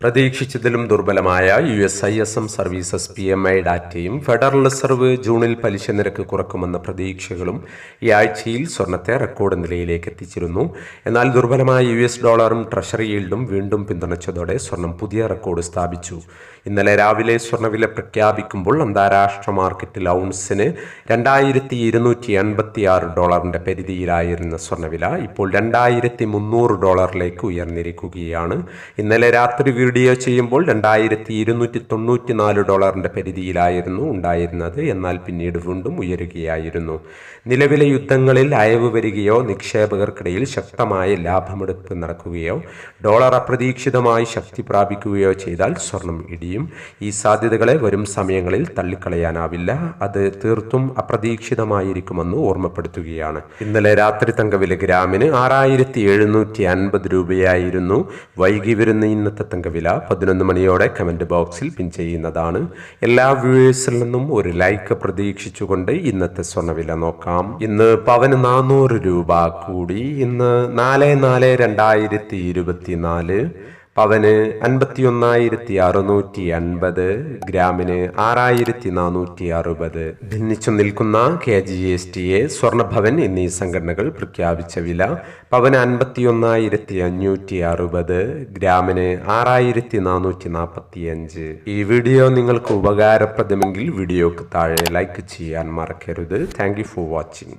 പ്രതീക്ഷിച്ചതിലും ദുർബലമായ U S I S M services P M I ഡാറ്റയും ഫെഡറൽ റിസർവ് ജൂണിൽ പലിശ നിരക്ക് കുറക്കുമെന്ന പ്രതീക്ഷകളും ഈ ആഴ്ചയിൽ സ്വർണത്തെ റെക്കോർഡ് നിലയിലേക്ക് എത്തിച്ചിരുന്നു. എന്നാൽ ദുർബലമായ യു എസ് ഡോളറും ട്രഷറി ഈൽഡും വീണ്ടും പിന്തുണച്ചതോടെ സ്വർണം പുതിയ റെക്കോർഡ് സ്ഥാപിച്ചു. ഇന്നലെ രാവിലെ സ്വർണവില പ്രഖ്യാപിക്കുമ്പോൾ അന്താരാഷ്ട്ര മാർക്കറ്റിൽ ഔൺസിന് രണ്ടായിരത്തി ഇരുന്നൂറ്റി എൺപത്തി ആറ് ഡോളറിന്റെ പരിധിയിലായിരുന്ന സ്വർണവില ഇപ്പോൾ രണ്ടായിരത്തി മുന്നൂറ് ഡോളറിലേക്ക് ഉയർന്നിരിക്കുകയാണ്. ഇന്നലെ രാത്രി വീഡിയോ ചെയ്യുമ്പോൾ രണ്ടായിരത്തി ഇരുന്നൂറ്റി തൊണ്ണൂറ്റി നാല് ഡോളറിന്റെ പരിധിയിലായിരുന്നു ഉണ്ടായിരുന്നത്. എന്നാൽ പിന്നീട് വീണ്ടും ഉയരുകയായിരുന്നു. നിലവിലെ യുദ്ധങ്ങളിൽ അയവ് വരികയോ നിക്ഷേപകർക്കിടയിൽ ശക്തമായ ലാഭമെടുപ്പ് നടക്കുകയോ ഡോളർ അപ്രതീക്ഷിതമായി ശക്തി പ്രാപിക്കുകയോ ചെയ്താൽ സ്വർണം ഇടിയും. ഈ സാധ്യതകളെ വരും സമയങ്ങളിൽ തള്ളിക്കളയാനാവില്ല. അത് തീർത്തും അപ്രതീക്ഷിതമായിരിക്കുമെന്ന് ഓർമ്മപ്പെടുത്തുകയാണ്. ഇന്നലെ രാത്രി തങ്കവില ഗ്രാമിന് ആറായിരത്തി എഴുന്നൂറ്റി അൻപത് രൂപയായിരുന്നു. വൈകി വരുന്ന ഇന്നത്തെ തങ്കവില. പതിനൊന്ന് മണിയോടെ കമന്റ് ബോക്സിൽ പിൻ ചെയ്യുന്നതാണ്. എല്ലാ വ്യൂവേഴ്സിൽ നിന്നും ഒരു ലൈക്ക് പ്രതീക്ഷിച്ചുകൊണ്ട് ഇന്നത്തെ സ്വർണവില നോക്കാം. ഇന്ന് പവന് നാനൂറ് രൂപ കൂടി. ഇന്ന് നാല് നാല് രണ്ടായിരത്തി ഇരുപത്തിനാല്. പവന് അൻപത്തി ഒന്നായിരത്തി അറുന്നൂറ്റി അൻപത് ഗ്രാമിന് ആറായിരത്തി നാനൂറ്റി അറുപത് ഭിന്നിച്ചു നിൽക്കുന്ന K G S T A Swarnabhavan എന്നീ സംഘടനകൾ പ്രഖ്യാപിച്ച വില പവന് അൻപത്തി ഒന്നായിരത്തി അഞ്ഞൂറ്റി അറുപത് ഗ്രാമിന് ആറായിരത്തി നാനൂറ്റി നാൽപ്പത്തി അഞ്ച് ഈ വീഡിയോ നിങ്ങൾക്ക് ഉപകാരപ്രദമെങ്കിൽ വീഡിയോക്ക് താഴെ ലൈക്ക് ചെയ്യാൻ മറക്കരുത്. Thank for watching